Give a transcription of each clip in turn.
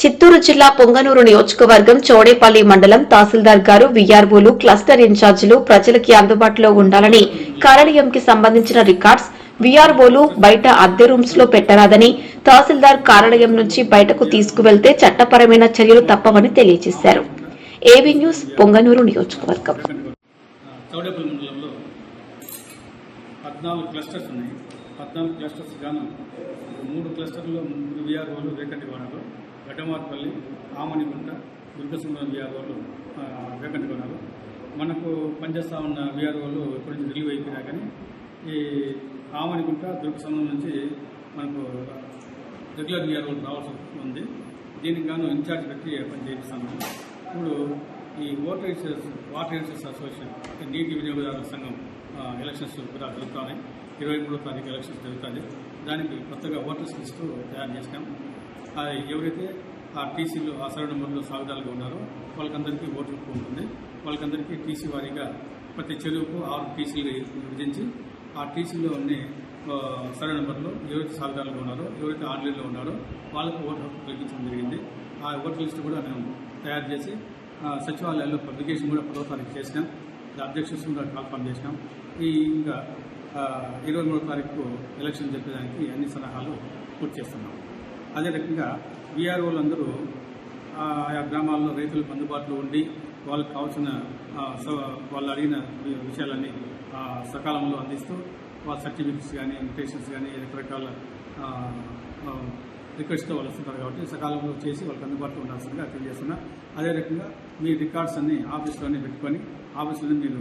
చిత్తూరు జిల్లా పొంగనూరు నియోజకవర్గం చోడేపల్లి మండలం తహసీల్దార్ గారు వీఆర్ఓలు క్లస్టర్ ఇన్ఛార్జీలు ప్రజలకి అందుబాటులో ఉండాలని కార్యాలయంకి సంబంధించిన రికార్డ్స్ వీఆర్ఓలు బయట అద్దె రూమ్స్లో పెట్టరాదని తహసీల్దార్ కార్యాలయం నుంచి బయటకు తీసుకువెళ్తే చట్టపరమైన చర్యలు తప్పవని తెలియజేశారు. ఏవీ న్యూస్ పొంగనూరు నియోజకవర్గం. పద్నాలుగు క్లస్టర్స్ ఉన్నాయి. పద్నాలుగు క్లస్టర్స్ గాను మూడు క్లస్టర్లో మూడు విఆర్ఓలు వేకటి వాడలో గడ్డమార్పల్లి ఆమనిగుంట దుర్గసుందరం విఆర్ఓలు వేకంటి కొనాలు మనకు పనిచేస్తూ ఉన్న విఆర్ఓలు ఎప్పటి నుంచి రిలీవ్ అయిపోయినా కానీ ఈ ఆమనిగుంట దుర్గసుందరం నుంచి మనకు రెగ్యులర్ విఆర్ఓలు రావాల్సి ఉంది. దీనికి గాను ఇన్ఛార్జ్ పెట్టి పని చేపిస్తాము ఇప్పుడు ఈ water resource water resource association నీటి వినియోగదారుల సంఘం ఎలక్షన్స్ కూడా జరుగుతున్నాయి ఇరవై మూడో తారీఖు ఎలక్షన్స్ జరుగుతుంది దానికి కొత్తగా ఓటర్స్ లిస్టు తయారు చేసినాం. ఎవరైతే ఆ టీసీలు ఆ సర్వ నెంబర్లో సాగుదాలుగా ఉన్నారో వాళ్ళకందరికీ ఓటు హక్కు ఉంటుంది. వాళ్ళకందరికీ టీసీ వారీగా ప్రతి చెరువుకు ఆరు టీసీలు విభజించి ఆ టీసీలో అన్ని సర్వ నెంబర్లో ఎవరైతే సాగుదాలుగా ఉన్నారో ఎవరైతే ఆన్లైన్లో ఉన్నారో వాళ్ళకు ఓటు హక్కు కలిగించడం జరిగింది. ఆ ఓటర్ లిస్టు కూడా మేము తయారు చేసి ఆ, సచివాలయాల్లో పబ్లికేషన్ కూడా పదో తారీఖు చేసినాం. అధ్యక్షులు కూడా కన్ఫర్మ్ చేసినాం. ఈ ఇంకా ఇరవై మూడో తారీఖు ఎలక్షన్ జరిపేదానికి అన్ని సలహాలు పూర్తి చేస్తున్నాం. అదే రకంగా వీఆర్ఓలు అందరూ ఆయా గ్రామాల్లో రైతులకు అందుబాటులో ఉండి వాళ్ళకి కావాల్సిన వాళ్ళు అడిగిన విషయాలన్నీ సకాలంలో అందిస్తూ వాళ్ళ సర్టిఫికెట్స్ కానీ ఇన్విటేషన్స్ కానీ రకరకాల రిక్వెస్ట్తో వాళ్ళు వస్తుంటారు కాబట్టి సకాలంలో చేసి వాళ్ళకి అందుబాటులో ఉండాల్సిందిగా తెలియజేస్తున్నా. అదే రకంగా మీ రికార్డ్స్ అన్ని ఆఫీస్లోనే పెట్టుకొని ఆఫీస్లోనే మీరు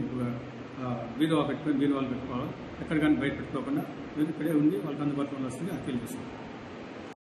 ఆ, బీరువా పెట్టుకొని బీరువాలు పెట్టుకోవాలి? ఎక్కడ కానీ బయట పెట్టుకోకుండా ఇక్కడే ఉండి వాళ్ళకి అందుబాటులో ఉండాల్సిందిగా తెలియజేస్తున్నాం.